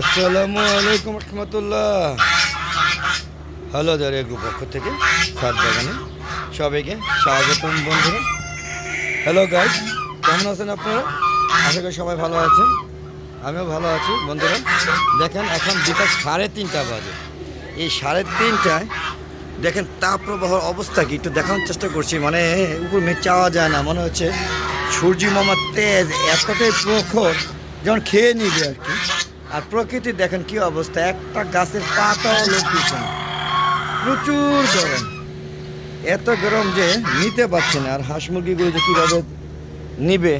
আসসালামু আলাইকুম রহমতুল্লাহ। হ্যালো দার এগ্রু পক্ষ থেকে, সাত বাগানে সবাইকে স্বাগতম বন্ধুরা। হ্যালো গাইজ কেমন আছেন আপনারা? আশা করি সবাই ভালো আছেন। আমিও ভালো আছি বন্ধুরা। দেখেন এখন বিকাল সাড়ে তিনটা বাজে। এই সাড়ে তিনটায় দেখেন তাপপ্রবাহর অবস্থা কি? একটু দেখানোর চেষ্টা করছি। মানে উপর মেঘ চাওয়া যায় না। মনে হচ্ছে সূর্যি মামার তেজ এতটাই প্রখর, যেমন খেয়ে নিবে আর কি। আর প্রকৃতি দেখেন কি অবস্থা, একটা গাছের পাতাও না। প্রচুর গরম। এত গরম যে নিতে পারছে না, আর হাঁস মুরগিগুলো যে কীভাবে নিবে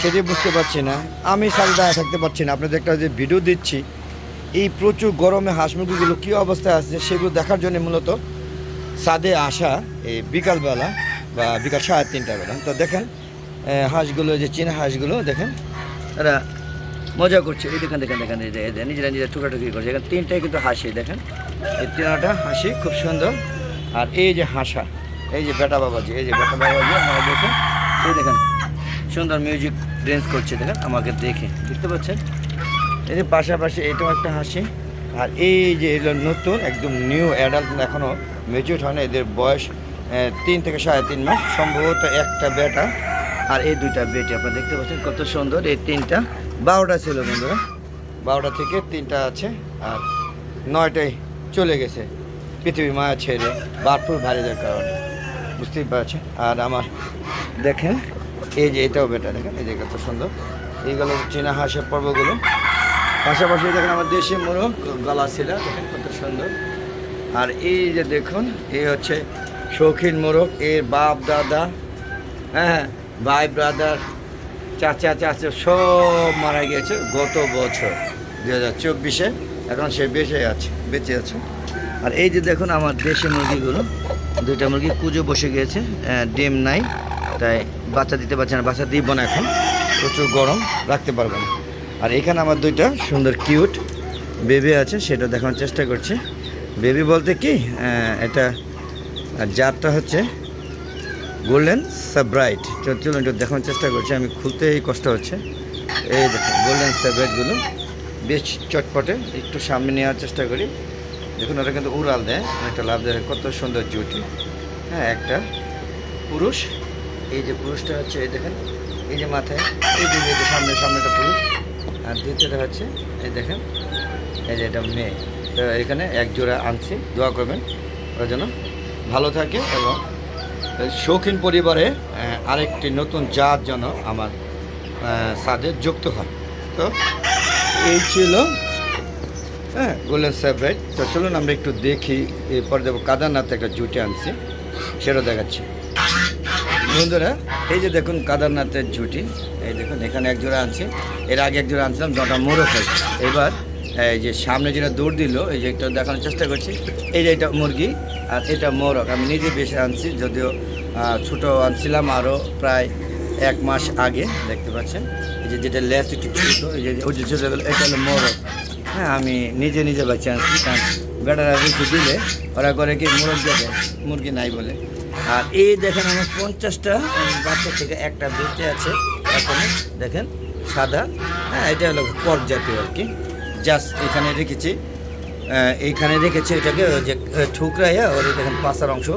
সেটি বুঝতে পারছি না। আমি সাথে দাঁড়িয়ে থাকতে পারছি না। আপনাদের একটা যে ভিডিও দিচ্ছি, এই প্রচুর গরমে হাঁস মুরগিগুলো কী অবস্থায় আছে সেগুলো দেখার জন্য মূলত সাদে আসা এই বিকালবেলা বা বিকাল সাড়ে তিনটা বেলা। তো দেখেন হাঁসগুলো যে চীনা হাঁসগুলো, দেখেন, এরা মজা করছে। এই দেখেন দেখেন দেখেন যে- যে, নিজেরা নিজেরা টুকাটুকি করছে। এখানে তিনটাই কিন্তু হাসি, দেখেন। এই তিনটা হাসি খুব সুন্দর। আর এই যে হাসা, এই যে বেটা বাবাজি, এই যে বেটা বাবাজি আমার দেখেন। এই দেখেন, সুন্দর মিউজিক ড্যান্স করছে, দেখেন, আমাকে দেখে। দেখতে পাচ্ছেন? এই যে পাশাপাশি এটাও একটা হাসি। আর এই যে এগুলো নতুন, একদম নিউ অ্যাডাল্ট এখনও মেচুর হয় না, এদের বয়স তিন থেকে সাড়ে তিন মাস। সম্ভবত একটা বেটা আর এই দুইটা বেটি, আপনারা দেখতে পাচ্ছেন কত সুন্দর। এই তিনটা বারোটা ছিল বন্ধুরা। বারোটা থেকে তিনটা আছে আর নয়টায় চলে গেছে পৃথিবী মায়া ছেড়ে বারপুর ভারীদের কারণে। বুঝতেই পারছেন? আর আমার দেখেন, এই যে এটাও বেটা, দেখেন, এই যে কত সুন্দর। এইগুলো চীনা হাঁসের পর্বগুলো। পাশাপাশি দেখেন আমার দেশি মোরগ, গলা ছিল দেখেন কত সুন্দর। আর এই যে দেখুন, এই হচ্ছে শৌখিন মোরগ, এর বাপ দাদা হ্যাঁ ভাই ব্রাদার চাচা চাচা সব মারা গিয়েছে গত বছর দু হাজার চব্বিশে। এখন সে বেঁচে আছে বেঁচে আছে। আর এই যে দেখুন আমার দেশি মুরগিগুলো, দুইটা মুরগি কুজো বসে গিয়েছে ডিম নাই, তাই বাচ্চা দিতে পারছে না, বাচ্চা দিব না এখন, প্রচুর গরম, রাখতে পারব না। আর এখানে আমার দুইটা সুন্দর কিউট বেবি আছে, সেটা দেখানোর চেষ্টা করছি। বেবি বলতে কি এটা জাতটা হচ্ছে গোল্ডেন সাব্রাইট চলুন একটু দেখানোর চেষ্টা করছি, আমি খুলতেই কষ্ট হচ্ছে। এই দেখুন গোল্ডেন সাব্রাইটগুলো বেশ চটপটে, একটু সামনে নেওয়ার চেষ্টা করি। দেখুন, ওরা কিন্তু উড়াল দেয়, একটা লাভ দেয়, কত সুন্দর জুটি। হ্যাঁ একটা পুরুষ। এই যে পুরুষটা হচ্ছে, এই দেখেন, এই যে মাথায়, এই যে এই যে সামনে সামনেটা পুরুষ। আর দ্বিতীয়টা হচ্ছে, এই দেখেন, এই যে এটা মেয়ে। তো এখানে এক জোড়া আনছি দোয়া করবেন, ওরা যেন ভালো থাকে এবং শৌখিন পরিবারে আরেকটি নতুন জাত যেন আমার সাথে যুক্ত হয়। তো এই ছিল হ্যাঁ গোল্ডেন সেপারেট তো চলুন আমরা একটু দেখি, এরপর দেবো কাদারনাথ একটা জুটি আনছি, সেটা দেখাচ্ছি। বন্ধুরা, এই যে দেখুন কাদারনাথের ঝুটি এই দেখুন, এখানে এক জোড়া আনছি। এর আগে এক জোড়া আনছিলাম জটা মোরগ হয়েছে এবার, এই যে সামনে যেটা দৌড় দিল, এই যে একটা দেখানোর চেষ্টা করছি, এই যে এটা মুরগি আর এটা মোরগ। আমি নিজে বেশি আনছি, যদিও ছোট আনছিলাম আরও প্রায় এক মাস আগে, দেখতে পাচ্ছেন? এই যে যেটা লেস একটু ছোট, এই যে ওই যে ছোটোগুলো এটা হলো মোরগ। হ্যাঁ আমি নিজে নিজে বাচ্চা আনছি, কারণ বেটারা রুটি দিলে ওরা করে কি মুরগ দেবে? মুরগি নাই বলে। আর এই দেখেন আমার পঞ্চাশটা বাচ্চা থেকে একটা বেঁচে আছে, এখন, দেখেন, সাদা। হ্যাঁ এটা হলো পর্ক জাতীয় আর কি। জাস্ট এখানে রেখেছি এইখানে রেখেছি এটাকে যে ঠুকরাইয়া, ওর দেখেন পাশার অংশ।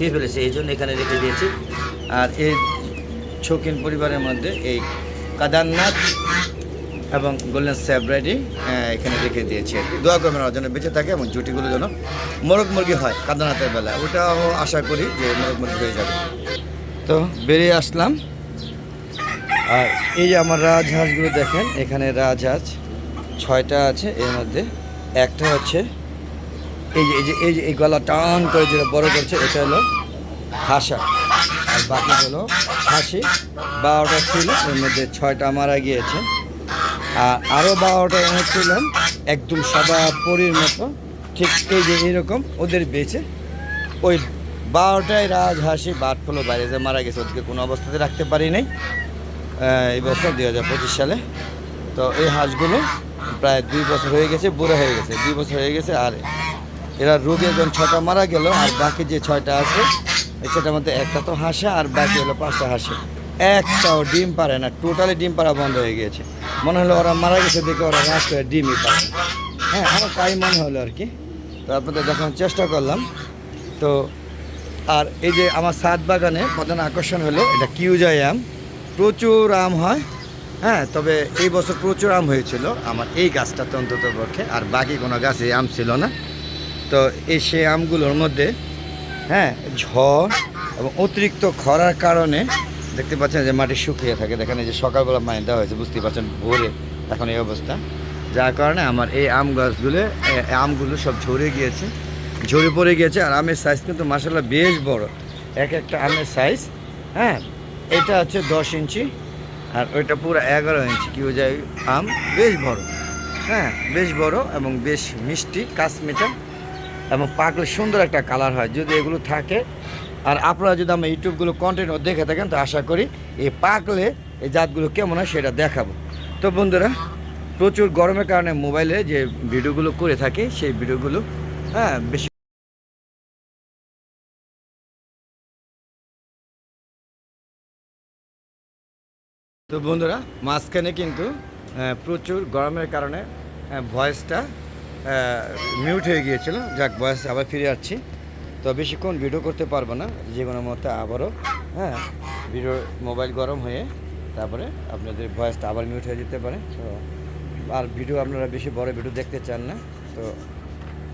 খেয়ে ফেলেছে, এই জন্য এখানে রেখে দিয়েছি। আর এই শৌখিন পরিবারের মধ্যে এই কাদারনাথ এবং গোল্ডেন স্যাবরাইডি এখানে রেখে দিয়েছি আর কি। দোয়া করবেন জন্য বেঁচে থাকে এবং জুটিগুলো যেন মোরগ মুরগি হয় কাদানাথের বেলা ওটাও আশা করি যে মোরগ মুরগি হয়ে যাবে। তো বেরিয়ে আসলাম। আর এই যে আমার রাজহাঁসগুলো দেখেন, এখানে রাজহাঁস ছয়টা আছে, এর মধ্যে একটা হচ্ছে এই যে এই যে এই যে, এই গলা টান করে যেটা বড় করছে, এটা হলো হাসা। আর বাকি হলো হাসি। বারোটা ছিল, এর মধ্যে ছয়টা মারা গিয়েছে আর আরও বারোটা এনেছিলাম, একদম সাদা পরির মতো। ঠিক এই যে এরকম ওদের বেঁচে। ওই বারোটায় রাজহাঁসি বাদ ফলো, বাইরে যে মারা গেছে ওদেরকে কোনো অবস্থাতে রাখতে পারি নাই। এই বছর দুই হাজার পঁচিশ সালে। তো এই হাঁসগুলো প্রায় দুই বছর হয়ে গেছে, বুড়ো হয়ে গেছে, দুই বছর হয়ে গেছে, আর এরা রোগে যখন ছটা মারা গেল, আর বাকি যে ছয়টা আছে ছটার মধ্যে একটা তো হাসে, আর বাকি হলো পাঁচটা হাসে। একটাও ডিম পারে না, টোটালি ডিম পাড়া বন্ধ হয়ে গিয়েছে। মনে হলো ওরা মারা গেছে, দেখে ওরা রাত করে ডিমই পায় হ্যাঁ আমার তাই মনে হলো আর কি। তো আপনাদের দেখানোর চেষ্টা করলাম। তো, আর এই যে আমার সাত বাগানে প্রধান আকর্ষণ হলো, এটা কিউজাই আম প্রচুর আম হয় হ্যাঁ তবে এই বছর প্রচুর আম হয়েছিল। আমার এই গাছটাতে অন্তত পক্ষে আর বাকি কোনো গাছে আম ছিল না। তো এই সেই আমগুলোর মধ্যে হ্যাঁ ঝড় এবং অতিরিক্ত খরার কারণে দেখতে পাচ্ছেন যে মাটি শুকিয়ে থাকে। দেখেন এই যে সকালবেলা পানি দেওয়া হয়েছে, বুঝতেই পারছেন ভোরে এখন এই অবস্থা। যার কারণে আমার এই আম গাছগুলো আমগুলো সব ঝরে গিয়েছে, ঝরে পড়ে গিয়েছে। আর আমের সাইজ কিন্তু মাসাল্লাহ বেশ বড়। এক একটা আমের সাইজ হ্যাঁ এটা হচ্ছে দশ ইঞ্চি আর ওইটা পুরো এগারো ইঞ্চি। কি যায় আম বেশ বড় হ্যাঁ বেশ বড় এবং বেশ মিষ্টি কাশ্মীটা এবং পাকলে সুন্দর একটা কালার হয়, যদি এগুলো থাকে। আর আপনারা যদি আমার ইউটিউবগুলো কন্টেন্ট দেখে থাকেন, তো আশা করি এই পাকলে এই জাতগুলো কেমন হয় সেটা দেখাবো। তো বন্ধুরা, প্রচুর গরমের কারণে মোবাইলে যে ভিডিওগুলো করে থাকে, সেই ভিডিওগুলো হ্যাঁ বেশি তো বন্ধুরা, মাঝখানে কিন্তু প্রচুর গরমের কারণে ভয়েসটা মিউট হয়ে গিয়েছিল। যাক ভয়েস আবার ফিরে আসছি। তো বেশিক্ষণ ভিডিও করতে পারব না, যে কোনো মতে আবারও হ্যাঁ ভিডিও মোবাইল গরম হয়ে তারপরে আপনাদের ভয়েসটা আবার মিউট হয়ে যেতে পারে। তো আর ভিডিও আপনারা বেশি বড় ভিডিও দেখতে চান না। তো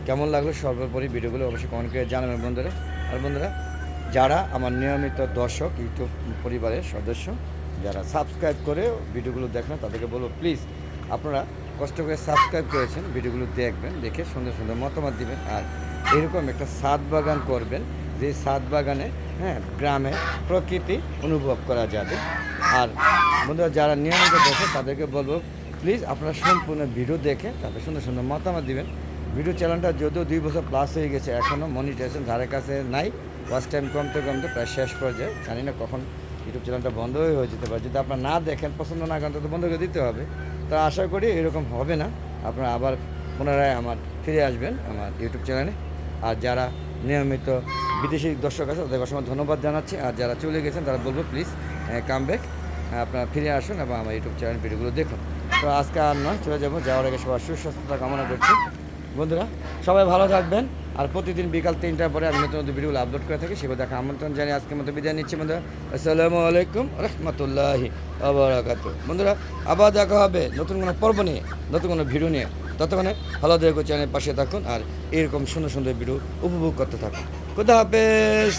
কেমন লাগল সর্বোপরি ভিডিওগুলো অবশ্যই কমেন্ট করে জানাবেন বন্ধুরা। আর বন্ধুরা, যারা আমার নিয়মিত দর্শক, ইউটিউব পরিবারের সদস্য, যারা সাবস্ক্রাইব করে ভিডিওগুলো দেখেন তাদেরকে বলব প্লিজ আপনারা কষ্ট করে সাবস্ক্রাইব করেছেন, ভিডিওগুলো দেখবেন, দেখে সুন্দর সুন্দর মতামত দিবেন। আর এরকম একটা সাত বাগান করবেন, যে সাত বাগানে হ্যাঁ গ্রামে প্রকৃতি অনুভব করা যাবে। আর বন্ধুরা, যারা নিয়মিত দেখে, তাদেরকে বলব প্লিজ আপনারা সম্পূর্ণ ভিডিও দেখে তাদের সুন্দর সুন্দর মতামত দিবেন। ভিডিও চ্যানেলটা যদিও দুই বছর প্লাস হয়ে গেছে এখনও মনিটাইজেশন ধারে কাছে নাই ফার্স্ট টাইম কমতে কমতে প্রায় শেষ পর্যায়ে, জানি না কখন ইউটিউব চ্যানেলটা বন্ধ হয়ে যেতে পারে। যদি আপনার না দেখেন, পছন্দ না করেন তো বন্ধ করে দিতে হবে। তো আশা করি এরকম হবে না। আপনারা আবার পুনরায় আমার ফিরে আসবেন আমার ইউটিউব চ্যানেলে আর যারা নিয়মিত বিদেশি দর্শক আছে, তাদের অসংখ্য ধন্যবাদ জানাচ্ছি। আর যারা চলে গেছেন, তারা বলব প্লিজ কাম ব্যাক আপনারা ফিরে আসুন এবং আমার ইউটিউব চ্যানেল ভিডিওগুলো দেখুন। তো আজকে আর নয়, চলে যাব। যাওয়ার আগে সবার সুস্বাস্থ্যতা কামনা করছি। বন্ধুরা, সবাই ভালো থাকবেন। আর প্রতিদিন বিকাল তিনটার পরে আমি নতুন নতুন ভিডিওগুলো আপলোড করে থাকি সেগুলো দেখা আমন্ত্রণ জানিয়ে আজকের মতো বিদায় নিচ্ছি বন্ধুরা। আসসালামু আলাইকুম রহমতুল্লাহি আবরাকাত বন্ধুরা, আবার দেখা হবে নতুন কোনো পর্ব নিয়ে, নতুন কোনো ভিডিও নিয়ে। ততক্ষণে ভালো দেখো চ্যানেলের পাশে থাকুন, আর এরকম সুন্দর সুন্দর ভিডিও উপভোগ করতে থাকুন। খুদা হাফেজ।